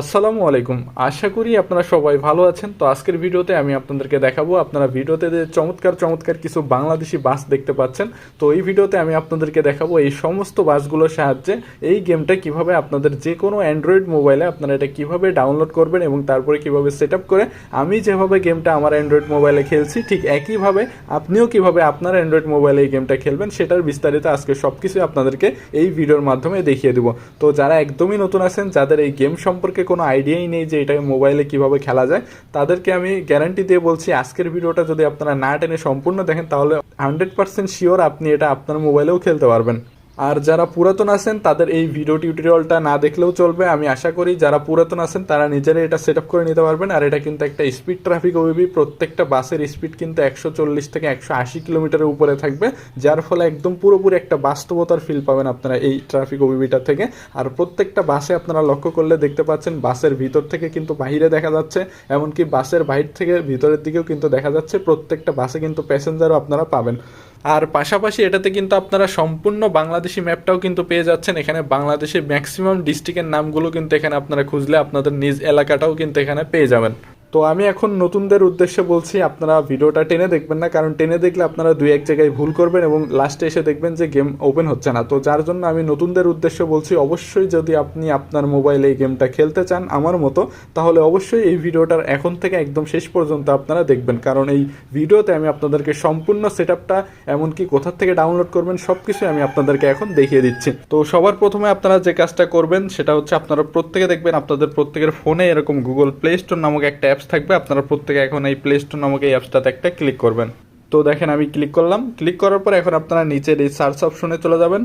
আসসালামু আলাইকুম। আশা করি আপনারা সবাই ভালো আছেন। তো আজকের ভিডিওতে আমি আপনাদেরকে দেখাবো, আপনারা ভিডিওতে যে চমৎকার চমৎকার কিছু বাংলাদেশি বাস দেখতে পাচ্ছেন, তো এই ভিডিওতে আমি আপনাদেরকে দেখাবো এই সমস্ত বাসগুলোর সাহায্যে এই গেমটা কীভাবে আপনাদের যে কোনো অ্যান্ড্রয়েড মোবাইলে আপনারা এটা কীভাবে ডাউনলোড করবেন এবং তারপরে কীভাবে সেট করে আমি যেভাবে গেমটা আমার অ্যান্ড্রয়েড মোবাইলে খেলছি, ঠিক একইভাবে আপনিও কীভাবে আপনার অ্যান্ড্রয়েড মোবাইলে এই গেমটা খেলবেন সেটার বিস্তারিত আজকে সব আপনাদেরকে এই ভিডিওর মাধ্যমে দেখিয়ে দেবো। তো যারা একদমই নতুন আছেন, যাদের এই গেম সম্পর্কে কোনো আইডিয়াই নেই যে এটা মোবাইলে কীভাবে খেলা যায়। তাদেরকে আমি গ্যারান্টি দিয়ে বলছি, আজকের ভিডিওটা যদি আপনারা না টেনে সম্পূর্ণ দেখেন, তাহলে হান্ড্রেড পার্সেন্ট শিওর আপনি এটা আপনার মোবাইলেও খেলতে পারবেন। আর যারা পুরাতন আছেন, তাদের এই ভিডিও টিউটোরিয়ালটা না দেখলেও চলবে। আমি আশা করি যারা পুরাতন আছেন, তারা নিজেরাই এটা সেট আপ করে নিতে পারবেন। আর এটা কিন্তু একটা স্পিড ট্রাফিক ওবিবি প্রত্যেকটা বাসের স্পিড কিন্তু একশো চল্লিশ থেকে একশো আশি কিলোমিটারের উপরে থাকবে, যার ফলে একদম পুরোপুরি একটা বাস্তবতার ফিল পাবেন আপনারা এই ট্রাফিক ওবিবিটা থেকে। আর প্রত্যেকটা বাসে আপনারা লক্ষ্য করলে দেখতে পাচ্ছেন, বাসের ভিতর থেকে কিন্তু বাহিরে দেখা যাচ্ছে, এমনকি বাসের বাইর থেকে ভিতরের দিকেও কিন্তু দেখা যাচ্ছে। প্রত্যেকটা বাসে কিন্তু প্যাসেঞ্জারও আপনারা পাবেন। আর পাশাপাশি এটাতে কিন্তু আপনারা সম্পূর্ণ বাংলাদেশি ম্যাপটাও কিন্তু পেয়ে যাচ্ছেন। এখানে বাংলাদেশের ম্যাক্সিমাম ডিস্ট্রিক্টের নামগুলো কিন্তু এখানে আপনারা খুঁজলে আপনাদের নিজ এলাকাটাও কিন্তু এখানে পেয়ে যাবেন। তো আমি এখন নতুনদের উদ্দেশ্যে বলছি, আপনারা ভিডিওটা টেনে দেখবেন না, কারণ টেনে দেখলে আপনারা দুই এক জায়গায় ভুল করবেন এবং লাস্টে এসে দেখবেন যে গেম ওপেন হচ্ছে না। তো যার জন্য আমি নতুনদের উদ্দেশ্যে বলছি, অবশ্যই যদি আপনি আপনার মোবাইলে এই গেমটা খেলতে চান আমার মতো, তাহলে অবশ্যই এই ভিডিওটার এখন থেকে একদম শেষ পর্যন্ত আপনারা দেখবেন। কারণ এই ভিডিওতে আমি আপনাদেরকে সম্পূর্ণ সেট আপটা এমনকি কোথা থেকে ডাউনলোড করবেন সব কিছুই আমি আপনাদেরকে এখন দেখিয়ে দিচ্ছি। তো সবার প্রথমে আপনারা যে কাজটা করবেন, সেটা হচ্ছে আপনারা প্রত্যেকে দেখবেন, আপনাদের প্রত্যেকের ফোনে এরকম গুগল প্লে স্টোর নামক একটা অ্যাপস থাকবে, আপনারা প্রত্যেকে এখন এই প্লে স্টোর নামক এই অ্যাপসটাতে একটা ক্লিক করবেন। তো দেখেন আমি ক্লিক করলাম ক্লিক করার পর এখন আপনারা নিচের এই সার্চ অপশনে চলে যাবেন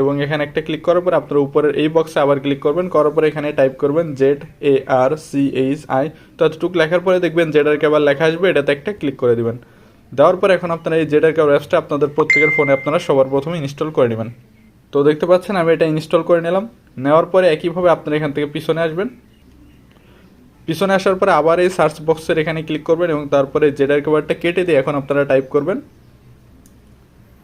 এবং এখানে একটা ক্লিক করার পর আপনারা উপরের এই বক্সে আবার ক্লিক করবেন, করার পর এখানে টাইপ করবেন Z A R C H I তো এতটুকু লেখার পরে দেখবেন জেড আর আবার লেখা আসবে, এটাতে একটা ক্লিক করে দিবেন। দেওয়ার পর এখন আপনারা এই জেড আর কেবার অ্যাপসটা আপনাদের প্রত্যেকের ফোনে আপনারা সবার প্রথমে ইনস্টল করে নেবেন। তো দেখতে পাচ্ছেন আমি এটা ইনস্টল করে নিলাম, নেওয়ার পরে একইভাবে আপনারা এখান থেকে পিছনে আসবেন। পিছনে আসার পরে আবার এই সার্চ বক্সের এখানে ক্লিক করবেন এবং তারপরে জেডার কভারটা কেটে দিয়ে এখন আপনারা টাইপ করবেন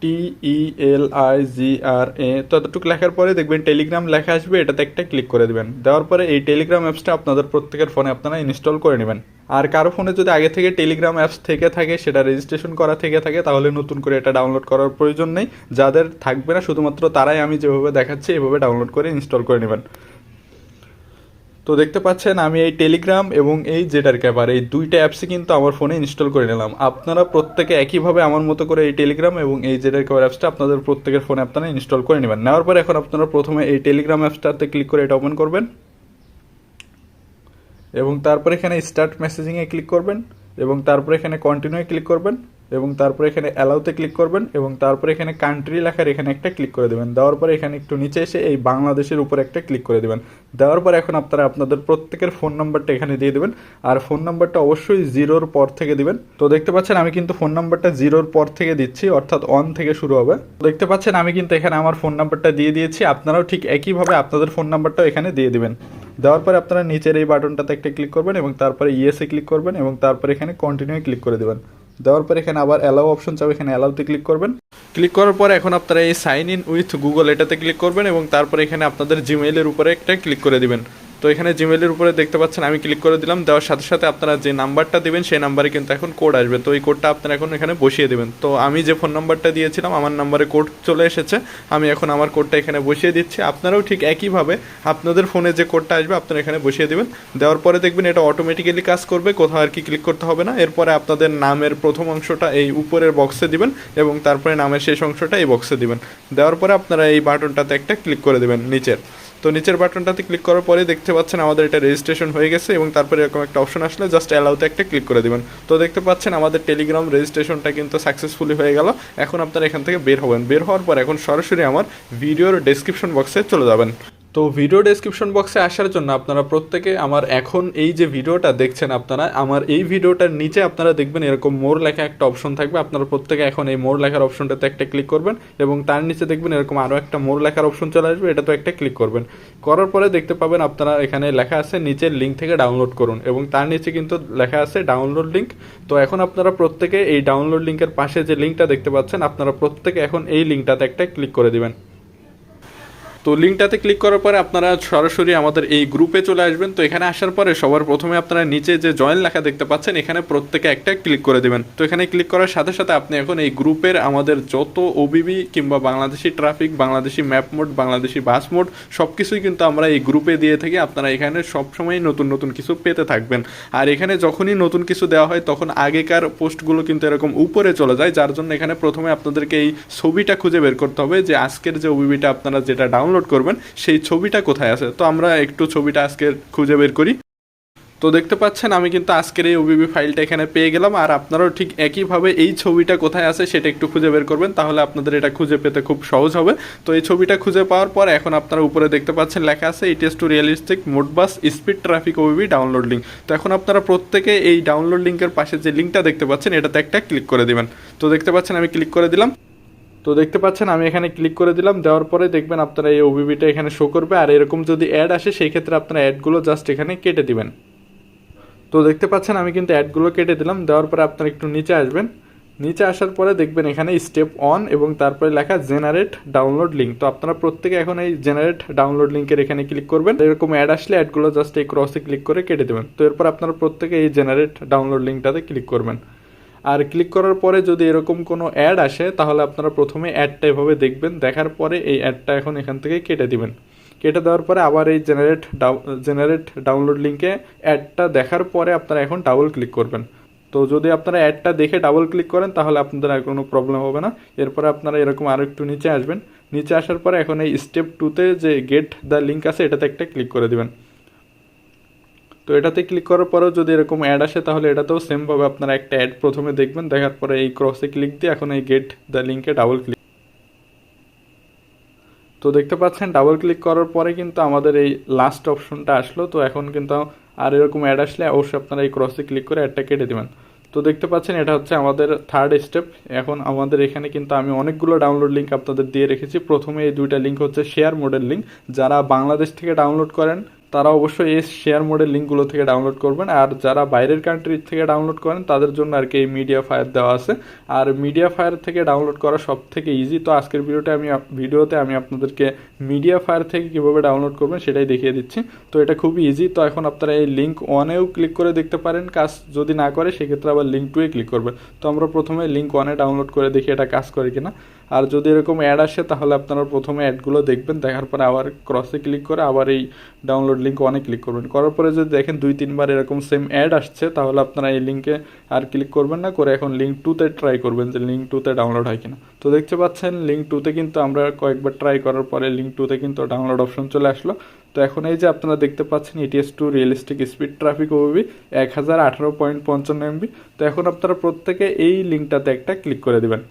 টি ই এল আই জি আর এ তো এতটুকু লেখার পরে দেখবেন টেলিগ্রাম লেখা আসবে, এটাতে একটা ক্লিক করে দেবেন। দেওয়ার পরে এই টেলিগ্রাম অ্যাপসটা আপনাদের প্রত্যেকের ফোনে আপনারা ইনস্টল করে নেবেন। আর কারও ফোনে যদি আগে থেকে টেলিগ্রাম অ্যাপস থেকে থাকে, সেটা রেজিস্ট্রেশন করা থেকে থাকে, তাহলে নতুন করে এটা ডাউনলোড করার প্রয়োজন নেই। যাদের থাকবে না, শুধুমাত্র তারাই আমি যেভাবে দেখাচ্ছি, এভাবে ডাউনলোড করে ইনস্টল করে নেবেন। তো দেখতে পাচ্ছেন, আমি এই টেলিগ্রাম এবং এই জেডার ক্যাপার এই দুইটা অ্যাপসই কিন্তু আমার ফোনে ইনস্টল করে নিলাম। আপনারা প্রত্যেকে একইভাবে আমার মতো করে এই টেলিগ্রাম এবং এই জেডার ক্যাপার অ্যাপসটা আপনাদের প্রত্যেকের ফোনে আপনারা ইনস্টল করে নেবেন। নেওয়ার পর এখন আপনারা প্রথমে এই টেলিগ্রাম অ্যাপসটাতে ক্লিক করে এটা ওপেন করবেন এবং তারপর এখানে স্টার্ট মেসেজিংয়ে ক্লিক করবেন এবং তারপর এখানে কন্টিনিউয়ে ক্লিক করবেন। এবং তারপর এখানে অ্যালাউতে ক্লিক করবেন এবং তারপর এখানে কান্ট্রি লেখার এখানে একটা ক্লিক করে দেবেন। দেওয়ার পরে এখানে একটু নিচে এসে এই বাংলাদেশের উপর একটা ক্লিক করে দেবেন। দেওয়ার পর এখন আপনারা আপনাদের প্রত্যেকের ফোন নাম্বারটা এখানে দিয়ে দেবেন। আর ফোন নাম্বারটা অবশ্যই জিরোর পর থেকে দিবেন। তো দেখতে পাচ্ছেন আমি কিন্তু ফোন নাম্বারটা জিরোর পর থেকে দিচ্ছি, অর্থাৎ অন থেকে শুরু হবে। দেখতে পাচ্ছেন আমি কিন্তু এখানে আমার ফোন নাম্বারটা দিয়ে দিয়েছি। আপনারাও ঠিক একইভাবে আপনাদের ফোন নাম্বারটাও এখানে দিয়ে দিবেন। দেওয়ার পরে আপনারা নিচের এই বাটনটাতে একটা ক্লিক করবেন এবং তারপরে ইয়েসে ক্লিক করবেন এবং তারপরে এখানে কন্টিনিউ ক্লিক করে দেবেন। দেওয়ার পর এখানে আবার অ্যালাউ অপশন চাবে এখানে অ্যালাউতে ক্লিক করবেন। ক্লিক করার পর এখন আপনারা এই সাইন ইন উইথ গুগল এটাতে ক্লিক করবেন এবং তারপর এখানে আপনাদের জিমেইলের উপরে একটা ক্লিক করে দিবেন। তো এখানে জিমেইলের উপরে দেখতে পাচ্ছেন, আমি ক্লিক করে দিলাম, দেওয়ার সাথে সাথে আপনারা যে নাম্বারটা দিবেন, সেই নাম্বারে কিন্তু এখন কোড আসবে। তো এই কোডটা আপনারা এখন এখানে বসিয়ে দেবেন। তো আমি যে ফোন নাম্বারটা দিয়েছিলাম, আমার নাম্বারে কোড চলে এসেছে। আমি এখন আমার কোডটা এখানে বসিয়ে দিচ্ছি। আপনারাও ঠিক একইভাবে আপনাদের ফোনে যে কোডটা আসবে, আপনারা এখানে বসিয়ে দেবেন। দেওয়ার পরে দেখবেন এটা অটোমেটিক্যালি কাজ করবে, কোথাও আর কি ক্লিক করতে হবে না। এরপরে আপনাদের নামের প্রথম অংশটা এই উপরের বক্সে দিবেন এবং তারপরে নামের শেষ অংশটা এই বক্সে দিবেন। দেওয়ার পরে আপনারা এই বাটনটাতে একটা ক্লিক করে দেবেন, নিচের। তো নিচের বাটনটাতে ক্লিক করার পরে দেখতে পাচ্ছেন আমাদের এটা রেজিস্ট্রেশন হয়ে গেছে এবং তারপরে এরকম একটা অপশন আসলে জাস্ট অ্যালাউতে একটা ক্লিক করে দেবেন। তো দেখতে পাচ্ছেন আমাদের টেলিগ্রাম রেজিস্ট্রেশনটা কিন্তু সাকসেসফুলি হয়ে গেল। এখন আপনারা এখান থেকে বের হবেন। বের হওয়ার পর এখন সরাসরি আমার ভিডিওর ডেসক্রিপশন বক্সে চলে যাবেন। তো ভিডিও ডেসক্রিপশন বক্সে আসার জন্য আপনারা প্রত্যেকে আমার এখন এই যে ভিডিওটা দেখছেন আপনারা, আমার এই ভিডিওটার নিচে আপনারা দেখবেন এরকম মোর লেখা একটা অপশন থাকবে। আপনারা প্রত্যেকে এখন এই মোর লেখার অপশনটাতে একটা ক্লিক করবেন এবং তার নিচে দেখবেন এরকম আরও একটা মোর লেখার অপশন চলে আসবে এটাতে একটা ক্লিক করবেন। করার পরে দেখতে পাবেন আপনারা এখানে লেখা আছে নিচের লিঙ্ক থেকে ডাউনলোড করুন এবং তার নিচে কিন্তু লেখা আছে ডাউনলোড লিঙ্ক তো এখন আপনারা প্রত্যেকে এই ডাউনলোড লিঙ্কের পাশে যে লিঙ্কটা দেখতে পাচ্ছেন, আপনারা প্রত্যেকে এখন এই লিঙ্কটাতে একটা ক্লিক করে দিবেন। তো লিঙ্কটাতে ক্লিক করার পরে আপনারা সরাসরি আমাদের এই গ্রুপে চলে আসবেন। তো এখানে আসার পরে সবার প্রথমে আপনারা নিচে যে জয়েন লেখা দেখতে পাচ্ছেন, এখানে প্রত্যেকে একটা ক্লিক করে দেবেন। তো এখানে ক্লিক করার সাথে সাথে আপনি এখন এই গ্রুপের আমাদের যত ওবিবি কিংবা Bangladeshi traffic Bangladeshi map mod Bangladeshi bus mod সব কিছুই কিন্তু আমরা এই গ্রুপে দিয়ে থাকি। আপনারা এখানে সবসময় নতুন নতুন কিছু পেতে থাকবেন। আর এখানে যখনই নতুন কিছু দেওয়া হয়, তখন আগেকার পোস্টগুলো কিন্তু এরকম উপরে চলে যায়, যার জন্য এখানে প্রথমে আপনাদেরকে এই ছবিটা খুঁজে বের করতে হবে যে আজকের যে ওবিবিটা আপনারা যেটা ডাউনলোড করবেন, সেই ছবিটা কোথায় আছে? তো আমরা একটু ছবিটা আজকে খুঁজে বের করি। তো দেখতে পাচ্ছেন, আমি কিন্তু আজকের এই ওবিবি ফাইলটা এখানে পেয়ে গেলাম, আর আপনারাও ঠিক একইভাবে এই ছবিটা কোথায় আছে সেটা একটু খুঁজে বের করবেন, তাহলে আপনাদের এটা খুঁজে পেতে খুব সহজ হবে। তো এই ছবিটা খুঁজে পাওয়ার পর এখন আপনারা উপরে দেখতে পাচ্ছেন, লেখা আছে ETS two realistic mod bus speed traffic OBB download link তো এখন আপনারা প্রত্যেকে এই ডাউনলোড লিঙ্কের পাশে যে লিঙ্কটা দেখতে পাচ্ছেন, এটাতে একটা ক্লিক করে দেবেন। তো দেখতে পাচ্ছেন, আমি ক্লিক করে দিলাম। তো দেখতে পাচ্ছেন, আমি এখানে ক্লিক করে দিলাম, দেওয়ার পরে দেখবেন আপনারা এই ওবিবিটা এখানে শো করবে, আর এরকম যদি অ্যাড আসে, সেই ক্ষেত্রে আপনারা অ্যাডগুলো জাস্ট এখানে কেটে দিবেন। তো দেখতে পাচ্ছেন, আমি কিন্তু অ্যাডগুলো কেটে দিলাম, দেওয়ার পরে আপনারা একটু নিচে আসবেন। নিচে আসার পরে দেখবেন এখানে স্টেপ অন এবং তারপরে লেখা জেনারেট ডাউনলোড লিঙ্ক তো আপনারা প্রত্যেকে এখন এই জেনারেট ডাউনলোড লিঙ্কের এখানে ক্লিক করবেন। এরকম অ্যাড আসলে অ্যাডগুলো জাস্ট এই ক্রসে ক্লিক করে কেটে দেবেন। তো এরপর আপনারা প্রত্যেকে এই জেনারেট ডাউনলোড লিঙ্কটাতে ক্লিক করবেন। আর ক্লিক করার পরে যদি এরকম কোনো অ্যাড আসে, তাহলে আপনারা প্রথমে অ্যাডটা এভাবে দেখবেন, দেখার পরে এই অ্যাডটা এখন এখান থেকে কেটে দিবেন। কেটে দেওয়ার পরে আবার এই জেনারেট জেনারেট ডাউনলোড লিঙ্কে অ্যাডটা দেখার পরে আপনারা এখন ডাবল ক্লিক করবেন। তো যদি আপনারা অ্যাডটা দেখে ডাবল ক্লিক করেন, তাহলে আপনাদের আর কোনো প্রবলেম হবে না। এরপরে আপনারা এরকম আরও একটু নিচে আসবেন। নিচে আসার পরে এখন এই স্টেপ টুতে যে গেট দ্য লিঙ্ক আছে, এটাতে একটা ক্লিক করে দিবেন। তো এটাতে ক্লিক করার পরেও যদি এরকম অ্যাড আসে, তাহলে এটাতেও সেমভাবে আপনারা একটা অ্যাড প্রথমে দেখবেন, দেখার পরে এই ক্রসে ক্লিক দিয়ে এখন এই গেট দ্য লিঙ্কে ডাবল ক্লিক তো দেখতে পাচ্ছেন ডাবল ক্লিক করার পরে কিন্তু আমাদের এই লাস্ট অপশনটা আসলো, তো এখন কিন্তু আর এরকম অ্যাড আসলে অবশ্যই আপনারা এই ক্রসে ক্লিক করে অ্যাডটা কেটে দেবেন। তো দেখতে পাচ্ছেন, এটা হচ্ছে আমাদের থার্ড স্টেপ এখন আমাদের এখানে কিন্তু আমি অনেকগুলো ডাউনলোড লিঙ্ক আপনাদের দিয়ে রেখেছি। প্রথমে এই দুইটা লিঙ্ক হচ্ছে শেয়ার মোডের লিঙ্ক যারা বাংলাদেশ থেকে ডাউনলোড করেন তারা অবশ্যই এই শেয়ার মোডের লিঙ্কগুলো থেকে ডাউনলোড করবেন। আর যারা বাইরের কান্ট্রি থেকে ডাউনলোড করেন, তাদের জন্য আর কি এই মিডিয়া ফায়ার দেওয়া আছে। আর মিডিয়া ফায়ার থেকে ডাউনলোড করা সব থেকে ইজি তো আজকের ভিডিওতে আমি ভিডিওতে আমি আপনাদেরকে মিডিয়া ফায়ার থেকে কীভাবে ডাউনলোড করবেন সেটাই দেখিয়ে দিচ্ছি। তো এটা খুবই ইজি তো এখন আপনারা এই লিঙ্ক ওয়ানেও ক্লিক করে দেখতে পারেন। কাজ যদি না করে, সেক্ষেত্রে আবার লিঙ্ক টুয়ে ক্লিক করবেন। তো আমরা প্রথমে লিঙ্ক ওয়ানে ডাউনলোড করে দেখি এটা কাজ করে কিনা। আর যদি এরকম অ্যাড আসে, তাহলে আপনারা প্রথমে অ্যাডগুলো দেখবেন, দেখার পরে আবার ক্রসে ক্লিক করে আবার এই ডাউনলোড লিঙ্ক অনেক ক্লিক করবেন। করার পরে যদি দেখেন দুই, তিনবার এরকম সেম অ্যাড আসছে, তাহলে আপনারা এই লিঙ্কে আর ক্লিক করবেন না, করে এখন লিঙ্ক টুতে ট্রাই করবেন যে লিঙ্ক টুতে ডাউনলোড হয় কিনা। তো দেখতে পাচ্ছেন লিঙ্ক টুতে কিন্তু আমরা কয়েকবার ট্রাই করার পরে লিঙ্ক টুতে কিন্তু ডাউনলোড অপশন চলে আসলো। তো এখন এই যে আপনারা দেখতে পাচ্ছেন ETS two realistic speed traffic OB এক হাজার আঠারো পয়েন্ট পঞ্চান্ন এমবি তো এখন আপনারা প্রত্যেকে এই লিঙ্কটাতে একটা ক্লিক করে দেবেন।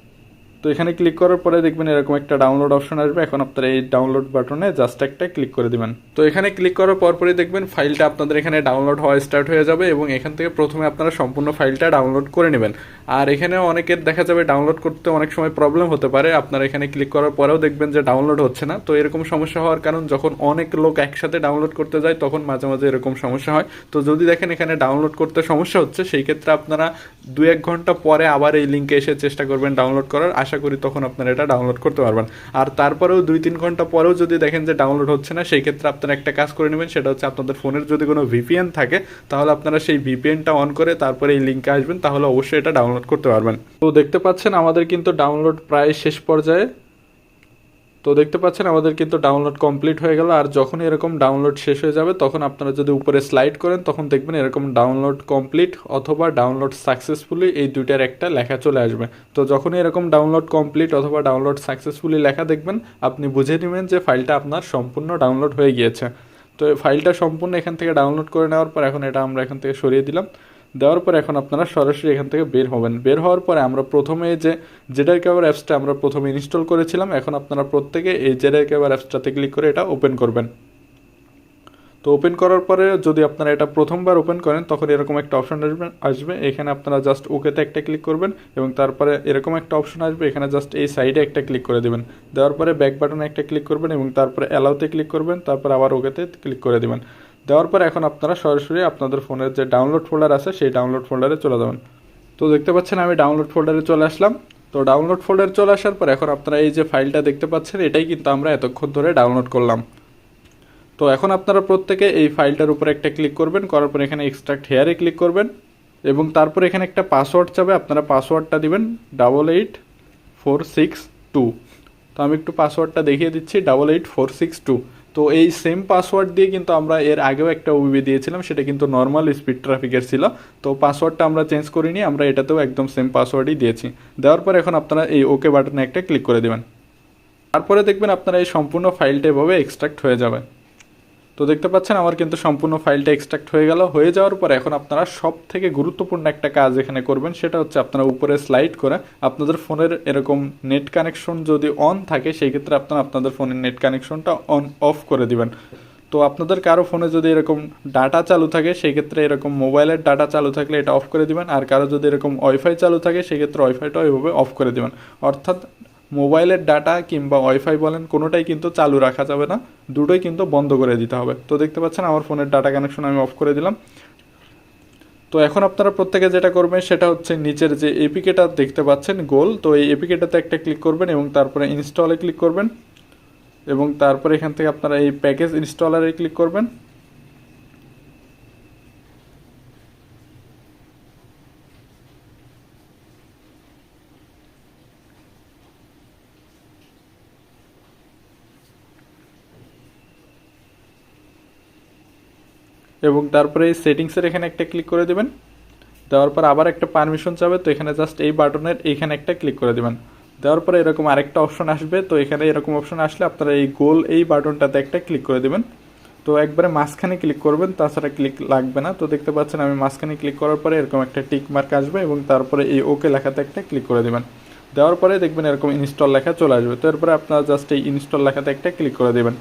তো এখানে ক্লিক করার পরে দেখবেন এরকম একটা ডাউনলোড অপশন আসবে। এখন আপনারা এই ডাউনলোড বাটনে জাস্ট একটা ক্লিক করে দিবেন। তো এখানে ক্লিক করার পরপরই দেখবেন ফাইলটা আপনাদের এখানে ডাউনলোড হওয়া স্টার্ট হয়ে যাবে এবং এখান থেকে প্রথমে আপনারা সম্পূর্ণ ফাইলটা ডাউনলোড করে নেবেন। আর এখানে অনেকের দেখা যাবে ডাউনলোড করতে অনেক সময় প্রবলেম হতে পারে। আপনারা এখানে ক্লিক করার পরেও দেখবেন যে ডাউনলোড হচ্ছে না। তো এরকম সমস্যা হওয়ার কারণ যখন অনেক লোক একসাথে ডাউনলোড করতে যায়, তখন মাঝে মাঝে এরকম সমস্যা হয়। তো যদি দেখেন এখানে ডাউনলোড করতে সমস্যা হচ্ছে, সেই ক্ষেত্রে আপনারা দু এক ঘণ্টা পরে আবার এই লিঙ্কে এসে চেষ্টা করবেন ডাউনলোড করার। আশা করি তখন আপনারা এটা ডাউনলোড করতে পারবেন। আর তারপরেও দুই তিন ঘণ্টা পরেও যদি দেখেন যে ডাউনলোড হচ্ছে না, সেই ক্ষেত্রে আপনারা একটা কাজ করে নেবেন, সেটা হচ্ছে আপনাদের ফোনের যদি কোনো ভিপিএন থাকে, তাহলে আপনারা সেই ভিপিএনটা অন করে তারপরে এই লিঙ্কে আসবেন, তাহলে অবশ্যই এটা ডাউনলোড করতে পারবেন। তো দেখতে পাচ্ছেন আমাদের কিন্তু ডাউনলোড প্রায় শেষ পর্যায়ে। তো দেখতে পাচ্ছেন, আমাদের কিন্তু ডাউনলোড কমপ্লিট হয়ে গেল। আর যখন এরকম ডাউনলোড শেষ হয়ে যাবে, তখন আপনারা যদি উপরে স্লাইড করেন, তখন দেখবেন এরকম ডাউনলোড কমপ্লিট অথবা ডাউনলোড সাকসেসফুলি এই দুইটার একটা লেখা চলে আসবে। তো যখনই এরকম ডাউনলোড কমপ্লিট অথবা ডাউনলোড সাকসেসফুলি লেখা দেখবেন, আপনি বুঝে নেবেন যে ফাইলটা আপনার সম্পূর্ণ ডাউনলোড হয়ে গিয়েছে। তো ফাইলটা সম্পূর্ণ এখান থেকে ডাউনলোড করে নেওয়ার পর, এখন এটা আমরা এখান থেকে সরিয়ে দিলাম। দেওয়ার পর এখন আপনারা সরাসরি এখান থেকে বের হবেন। বের হওয়ার পরে আমরা প্রথমে যে জেডার ক্যাবার অ্যাপসটা আমরা প্রথমে ইনস্টল করেছিলাম, এখন আপনারা প্রত্যেকে এই জেডার ক্যাবার অ্যাপসটাতে ক্লিক করে এটা ওপেন করবেন। তো ওপেন করার পরে যদি আপনারা এটা প্রথমবার ওপেন করেন, তখন এরকম একটা অপশন আসবে আসবে। এখানে আপনারা জাস্ট ওকেতে একটা ক্লিক করবেন এবং তারপরে এরকম একটা অপশন আসবে, এখানে জাস্ট এই সাইডে একটা ক্লিক করে দেবেন। দেওয়ার পরে ব্যাক বাটনে একটা ক্লিক করবেন এবং তারপরে অ্যালাউতে ক্লিক করবেন, তারপর আবার ওকেতে ক্লিক করে দেবেন। দেওয়ার পর এখন আপনারা সরাসরি আপনাদের ফোনের যে ডাউনলোড ফোল্ডার আছে, সেই ডাউনলোড ফোল্ডারে চলে যাবেন। তো দেখতে পাচ্ছেন, আমি ডাউনলোড ফোল্ডারে চলে আসলাম। তো ডাউনলোড ফোল্ডার চলে আসার পর এখন আপনারা এই যে ফাইলটা দেখতে পাচ্ছেন, এটাই কিন্তু আমরা এতক্ষণ ধরে ডাউনলোড করলাম। তো এখন আপনারা প্রত্যেকে এই ফাইলটার উপরে একটা ক্লিক করবেন, করার পর এখানে এক্সট্রাক্ট হেয়ারে ক্লিক করবেন এবং তারপর এখানে একটা পাসওয়ার্ড চাবে আপনারা পাসওয়ার্ডটা দিবেন double eight four six two তো আমি একটু পাসওয়ার্ডটা দেখিয়ে দিচ্ছি double eight four six two তো এই সেম পাসওয়ার্ড দিয়ে কিন্তু আমরা এর আগেও একটা উবি দিয়েছিলাম, সেটা কিন্তু নর্মাল স্পিড ট্রাফিকের ছিল। তো পাসওয়ার্ডটা আমরা চেঞ্জ করিনি, আমরা এটাতেও একদম সেম পাসওয়ার্ডই দিয়েছি। দেওয়ার পর এখন আপনারা এই ওকে বাটনে একটা ক্লিক করে দেবেন। তারপরে দেখবেন আপনারা এই সম্পূর্ণ ফাইলটা এভাবে এক্সট্রাক্ট হয়ে যাবে। তো দেখতে পাচ্ছেন, আমার কিন্তু সম্পূর্ণ ফাইলটা এক্সট্রাক্ট হয়ে গেল। হয়ে যাওয়ার পর এখন আপনারা সব থেকে গুরুত্বপূর্ণ একটা কাজ এখানে করবেন, সেটা হচ্ছে আপনারা উপরে স্লাইড করে আপনাদের ফোনের এরকম নেট কানেকশন যদি অন থাকে, সেই ক্ষেত্রে আপনারা আপনাদের ফোনের নেট কানেকশনটা অন অফ করে দিবেন। তো আপনাদের কারও ফোনে যদি এরকম ডাটা চালু থাকে, সেই ক্ষেত্রে এরকম মোবাইলের ডাটা চালু থাকলে এটা অফ করে দিবেন, আর কারও যদি এরকম ওয়াইফাই চালু থাকে, সেই ক্ষেত্রে ওয়াইফাইটাও এভাবে অফ করে দিবেন। অর্থাৎ মোবাইলের ডাটা কিংবা ওয়াইফাই বলেন, কোনোটাই কিন্তু চালু রাখা যাবে না। দুটোই কিন্তু বন্ধ করে দিতে হবে। তো দেখতে পাচ্ছেন, আমার ফোনের ডাটা কানেকশন আমি অফ করে দিলাম। তো এখন আপনারা প্রত্যেকে যেটা করবেন, সেটা হচ্ছে নিচের যে এপিকেটা দেখতে পাচ্ছেন, গোল। তো এই এপিকেটাতে একটা ক্লিক করবেন এবং তারপরে ইনস্টলে ক্লিক করবেন। এবং তারপরে এখান থেকে আপনারা এই প্যাকেজ ইনস্টলারে ক্লিক করবেন। এবং তারপরে এই সেটিংসের এখানে একটা ক্লিক করে দেবেন। দেওয়ার পর আবার একটা পারমিশন চাবে, তো এখানে জাস্ট এই বাটনের এইখানে একটা ক্লিক করে দেবেন। দেওয়ার পরে এরকম আরেকটা অপশন আসবে, তো এখানে এরকম অপশন আসলে আপনারা এই গোল এই বাটনটাতে একটা ক্লিক করে দেবেন। তো একবারে মাঝখানে ক্লিক করবেন, তাছাড়া ক্লিক লাগবে না। তো দেখতে পাচ্ছেন আমি মাঝখানে ক্লিক করার পরে এরকম একটা টিক মার্ক আসবে এবং তারপরে এই ওকে লেখাতে একটা ক্লিক করে দেবেন। দেওয়ার পরে দেখবেন এরকম ইনস্টল লেখা চলে আসবে। তো এরপরে আপনারা জাস্ট এই ইনস্টল লেখাতে একটা ক্লিক করে দেবেন।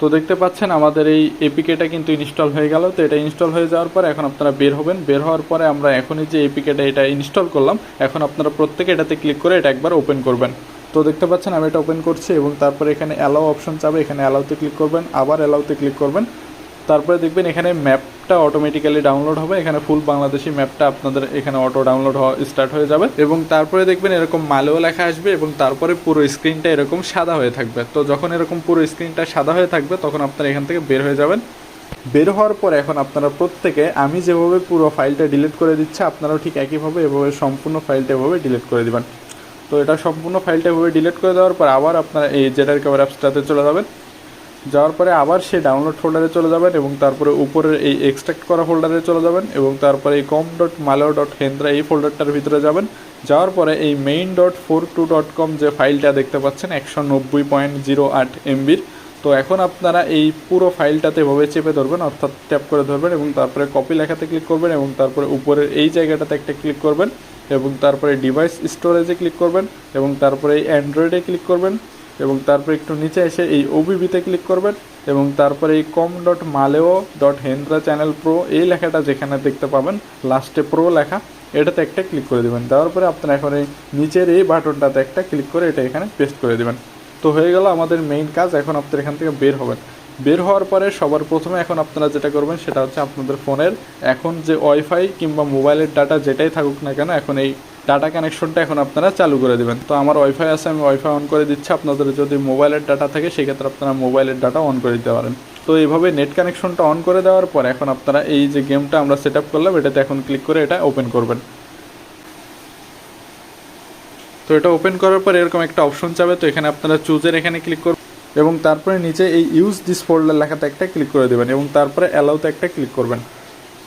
তো দেখতে পাচ্ছেন আমাদের এই এপিকেটা কিন্তু ইনস্টল হয়ে গেল। তো এটা ইনস্টল হয়ে যাওয়ার পর এখন আপনারা বের হবেন। বের হওয়ার পরে আমরা এখনই যে এপিকেটা এটা ইনস্টল করলাম, এখন আপনারা প্রত্যেকে এটাতে ক্লিক করে এটা একবার ওপেন করবেন। তো দেখতে পাচ্ছেন আমি এটা ওপেন করছি এবং তারপরে এখানে অ্যালাও অপশন চাবে। এখানে অ্যালাউতে ক্লিক করবেন, আবার অ্যালাউতে ক্লিক করবেন। তারপরে দেখবেন এখানে ম্যাপটা অটোমেটিক্যালি ডাউনলোড হবে। এখানে ফুল বাংলাদেশি ম্যাপটা আপনাদের এখানে অটো ডাউনলোড হওয়া স্টার্ট হয়ে যাবে। এবং তারপরে দেখবেন এরকম মালেও লেখা আসবে এবং তারপরে পুরো স্ক্রিনটা এরকম সাদা হয়ে থাকবে। তো যখন এরকম পুরো স্ক্রিনটা সাদা হয়ে থাকবে, তখন আপনারা এখান থেকে বের হয়ে যাবেন। বের হওয়ার পর এখন আপনারা প্রত্যেকে, আমি যেভাবে পুরো ফাইলটা ডিলিট করে দিচ্ছি, আপনারাও ঠিক একইভাবে এভাবে সম্পূর্ণ ফাইলটা এভাবে ডিলিট করে দেবেন। তো এটা সম্পূর্ণ ফাইলটা এভাবে ডিলিট করে দেওয়ার পর আবার আপনারা এই জেডার কভার অ্যাপসটাতে চলে যাবেন। যাওয়ার পরে আবার সেই ডাউনলোড ফোল্ডারে চলে যাবেন এবং তারপরে উপরের এই এক্সট্রাক্ট করা ফোল্ডারে চলে যাবেন এবং তারপরে এই কম ডট মালো ডট হেন্দ্রা এই ফোল্ডারটার ভিতরে যাবেন। যাওয়ার পরে এই main dot four two dot com যে ফাইলটা দেখতে পাচ্ছেন, একশো নব্বই পয়েন্ট জিরো আট এমবির তো এখন আপনারা এই পুরো ফাইলটাতে এভাবে চেপে ধরবেন, অর্থাৎ ট্যাপ করে ধরবেন এবং তারপরে কপি লেখাতে ক্লিক করবেন এবং তারপরে উপরের এই জায়গাটাতে একটা ক্লিক করবেন এবং তারপরে ডিভাইস স্টোরেজে ক্লিক করবেন এবং তারপরে অ্যান্ড্রয়েডে ক্লিক করবেন। এবং তারপরে একটু নিচে এসে এই ওবিবিতে ক্লিক করবেন এবং তারপরে এই কম ডট মালেও ডট হেন্দ্রা চ্যানেল প্রো এই লেখাটা যেখানে দেখতে পাবেন লাস্টে প্রো লেখা, এটাতে একটা ক্লিক করে দেবেন। দেওয়ার পরে আপনারা এখন এই নিচের এই বাটনটাতে একটা ক্লিক করে এটা এখানে পেস্ট করে দেবেন। তো হয়ে গেল আমাদের মেইন কাজ, এখন আপনারা এখান থেকে বের হবেন। বের হওয়ার পরে সবার প্রথমে এখন আপনারা যেটা করবেন, সেটা হচ্ছে আপনাদের ফোনের এখন যে ওয়াইফাই কিংবা মোবাইলের ডাটা যেটাই থাকুক না কেন, এখন এই ডাটা কানেকশনটা এখন আপনারা চালু করে দেবেন। তো আমার ওয়াইফাই আছে, আমি ওয়াইফাই অন করে দিচ্ছি। আপনাদের যদি মোবাইলের ডাটা থাকে, সেক্ষেত্রে আপনারা মোবাইলের ডাটা অন করে দিতে পারেন। তো এইভাবে নেট কানেকশনটা অন করে দেওয়ার পর এখন আপনারা এই যে গেমটা আমরা সেট আপ করলাম, এটাতে এখন ক্লিক করে এটা ওপেন করবেন। তো এটা ওপেন করার পর এরকম একটা অপশন চাবে তো এখানে আপনারা চুজের এখানে ক্লিক করবেন। এবং তারপরে নিচে এই ইউজ দিস ফোল্ডার লেখাতে একটা ক্লিক করে দেবেন এবং তারপরে অ্যালাউতে একটা ক্লিক করবেন।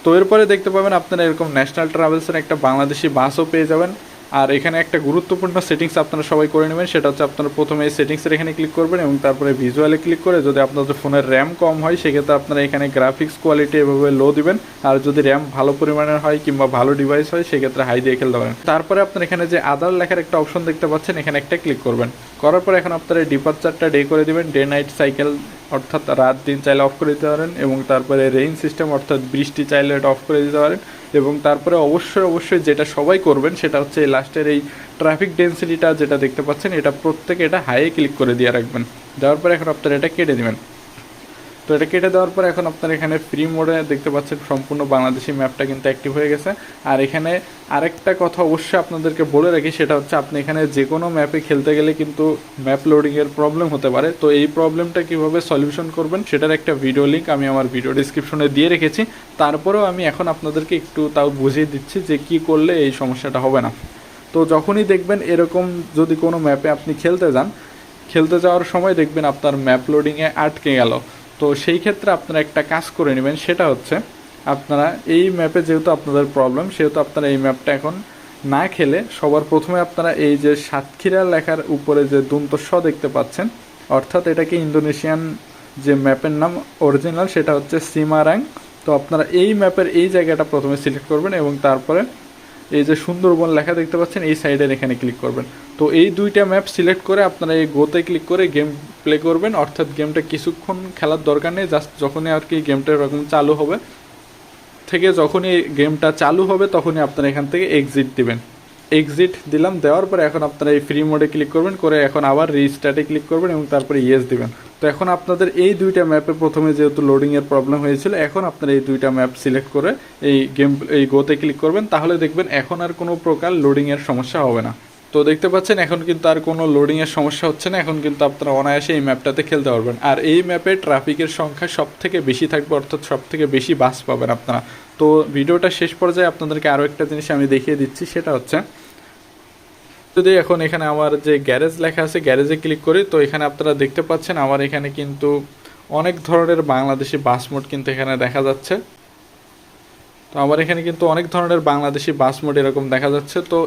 তো এরপরে দেখতে পাবেন আপনারা এরকম ন্যাশনাল ট্রাভেলসের একটা বাংলাদেশি বাসও পেয়ে যাবেন। আর এখানে একটা গুরুত্বপূর্ণ সেটিংস আপনারা সবাই করে নেবেন, সেটা হচ্ছে আপনারা প্রথমে এই সেটিংসের এখানে ক্লিক করবেন এবং তারপরে ভিজুয়ালে ক্লিক করে যদি আপনাদের ফোনের র্যাম কম হয়, সেক্ষেত্রে আপনারা এখানে গ্রাফিক্স কোয়ালিটি এভাবে লো দিবেন। আর যদি র্যাম ভালো পরিমাণের হয় কিংবা ভালো ডিভাইস হয়, সেক্ষেত্রে হাই দিয়ে খেলতে পারেন। তারপরে আপনার এখানে যে আদার লেখার একটা অপশন দেখতে পাচ্ছেন, এখানে একটা ক্লিক করবেন। করার পর এখন আপনারা ডিপার্চারটা ডে করে দিবেন ডে নাইট সাইকেল অর্থাৎ রাত দিন চাইলে অফ করে দিতে পারেন এবং তারপরে রেইন সিস্টেম অর্থাৎ বৃষ্টি চাইলে এটা অফ করে দিতে পারেন এবং তারপরে অবশ্যই অবশ্যই যেটা সবাই করবেন সেটা হচ্ছে এই লাস্টের এই ট্রাফিক ডেন্সিটিটা যেটা দেখতে পাচ্ছেন, এটা প্রত্যেকে এটা হাইয়ে ক্লিক করে দিয়ে রাখবেন। দেওয়ার পরে এখন আপনারা এটা কেটে দেবেন। তো এটা কেটে দেওয়ার পর এখন আপনার এখানে ফ্রি মোডে দেখতে পাচ্ছেন সম্পূর্ণ বাংলাদেশি ম্যাপটা কিন্তু অ্যাক্টিভ হয়ে গেছে। আর এখানে আরেকটা কথা অবশ্যই আপনাদেরকে বলে রাখি, সেটা হচ্ছে আপনি এখানে যে কোনো ম্যাপে খেলতে গেলে কিন্তু ম্যাপ লোডিংয়ের প্রবলেম হতে পারে। তো এই প্রবলেমটা কীভাবে সলিউশন করবেন সেটার একটা ভিডিও লিঙ্ক আমি আমার ভিডিও ডিসক্রিপশনে দিয়ে রেখেছি। তারপরেও আমি এখন আপনাদেরকে একটু তাও বুঝিয়ে দিচ্ছি যে কি করলে এই সমস্যাটা হবে না। তো যখনই দেখবেন এরকম যদি কোনো ম্যাপে আপনি খেলতে যান, খেলতে যাওয়ার সময় দেখবেন আপনার ম্যাপ লোডিংয়ে আটকে গেল। তো সেই ক্ষেত্রে আপনারা একটা কাজ করে নেবেন, সেটা হচ্ছে আপনারা এই ম্যাপে যেহেতু আপনাদের প্রবলেম সেহেতু আপনারা এই ম্যাপটা এখন না খেলে সবার প্রথমে আপনারা এই যে সাতক্ষীরা লেখার উপরে যে দন্তস্ব দেখতে পাচ্ছেন, অর্থাৎ এটাকে ইন্দোনেশিয়ান যে ম্যাপের নাম অরিজিনাল সেটা হচ্ছে সিমারাং। তো আপনারা এই ম্যাপের এই জায়গাটা প্রথমে সিলেক্ট করবেন এবং তারপরে এই যে সুন্দরবন লেখা দেখতে পাচ্ছেন, এই সাইডের এখানে ক্লিক করবেন। তো এই দুইটা ম্যাপ সিলেক্ট করে আপনারা এই গোতে ক্লিক করে গেম প্লে করবেন। অর্থাৎ গেমটা কিছুক্ষণ খেলার দরকার নেই জাস্ট যখনই আর কি গেমটা এরকম চালু হবে, থেকে যখনই গেমটা চালু হবে, তখনই আপনারা এখান থেকে এক্সিট দিবেন। এক্সিট দিলাম, দেওয়ার পরে এখন আপনারা এই ফ্রি মোডে ক্লিক করবেন, করে এখন আবার রিস্টার্টে ক্লিক করবেন এবং তারপরে ইয়েস দিবেন। তো এখন আপনাদের এই দুইটা ম্যাপে প্রথমে যেহেতু লোডিংয়ের প্রবলেম হয়েছিল, এখন আপনারা এই দুইটা ম্যাপ সিলেক্ট করে এই গেম এই গোতে ক্লিক করবেন, তাহলে দেখবেন এখন আর কোনো প্রকার লোডিংয়ের সমস্যা হবে না। তো দেখতে পাচ্ছেন, এখন কিন্তু আর কোনো লোডিংয়ের সমস্যা হচ্ছে না, এখন কিন্তু আপনারা অনায়াসে এই ম্যাপটাতে খেলতে পারবেন। আর এই ম্যাপে ট্রাফিকের সংখ্যা সব থেকে বেশি থাকবে, অর্থাৎ সব থেকে বেশি বাস পাবেন আপনারা। তো ভিডিওটা শেষ পর্যায়ে আপনাদেরকে আরও একটা জিনিস আমি দেখিয়ে দিচ্ছি, সেটা হচ্ছে যদি এখন এখানে আমার যে গ্যারেজ লেখা আছে, গ্যারেজে ক্লিক করি, তো এখানে আপনারা দেখতে পাচ্ছেন আমার এখানে কিন্তু অনেক ধরনের বাংলাদেশি বাস মোড কিন্তু এখানে দেখা যাচ্ছে। তো আমার এখানে কিন্তু অনেক ধরনের বাংলাদেশি বাস মোড এরকম দেখা যাচ্ছে। তো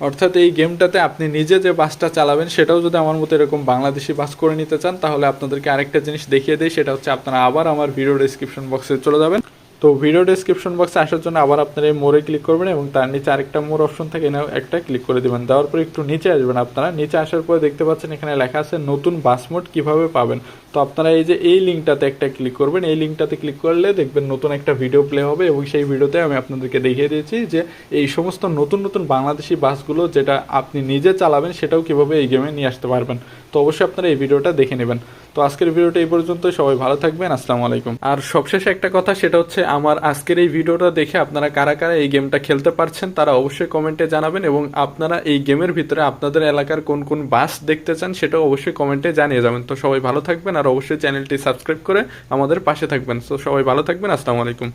অর্থাৎ এই গেমটাতে আপনি নিজে যে বাসটা চালাবেন, সেটাও যদি আমার মতো এরকম বাংলাদেশি বাস করে নিতে চান, তাহলে আপনাদেরকে আরেকটা জিনিস দেখিয়ে দিই, সেটা হচ্ছে আপনারা আবার আমার ভিডিও ডিসক্রিপশন বক্সে চলে যাবেন। তো ভিডিও ডিসক্রিপশন বক্সে আসার জন্য আবার আপনারা এই মোড়ে ক্লিক করবেন এবং তার নিচে আরেকটা মোর অপশন থাকে না একটা ক্লিক করে দেবেন। দেওয়ার পর একটু নিচে আসবেন আপনারা। নিচে আসার পরে দেখতে পাচ্ছেন এখানে লেখা আছে নতুন বাস মোড কীভাবে পাবেন। তো আপনারা এই যে এই লিঙ্কটাতে একটা ক্লিক করবেন। এই লিঙ্কটাতে ক্লিক করলে দেখবেন নতুন একটা ভিডিও প্লে হবে এবং সেই ভিডিওতে আমি আপনাদেরকে দেখিয়ে দিয়েছি যে এই সমস্ত নতুন নতুন বাংলাদেশি বাসগুলো যেটা আপনি নিজে চালাবেন, সেটাও কীভাবে এই গেমে নিয়ে আসতে পারবেন। তো অবশ্যই আপনারা এই ভিডিওটা দেখে নেবেন। তো আজকের ভিডিওটা এই পর্যন্ত সবাই ভালো থাকবেন, আসসালামু আলাইকুম। আর সবশেষে একটা কথা, সেটা হচ্ছে আমার আজকের এই ভিডিওটা দেখে আপনারা কারা কারা এই গেমটা খেলতে পারছেন তারা অবশ্যই কমেন্টে জানাবেন এবং আপনারা এই গেমের ভিতরে আপনাদের এলাকার কোন কোন বাস দেখতে চান সেটা অবশ্যই কমেন্টে জানিয়ে যাবেন। তো সবাই ভালো থাকবেন আর অবশ্যই চ্যানেলটি সাবস্ক্রাইব করে আমাদের পাশে থাকবেন। তো সবাই ভালো থাকবেন, আসসালামু আলাইকুম।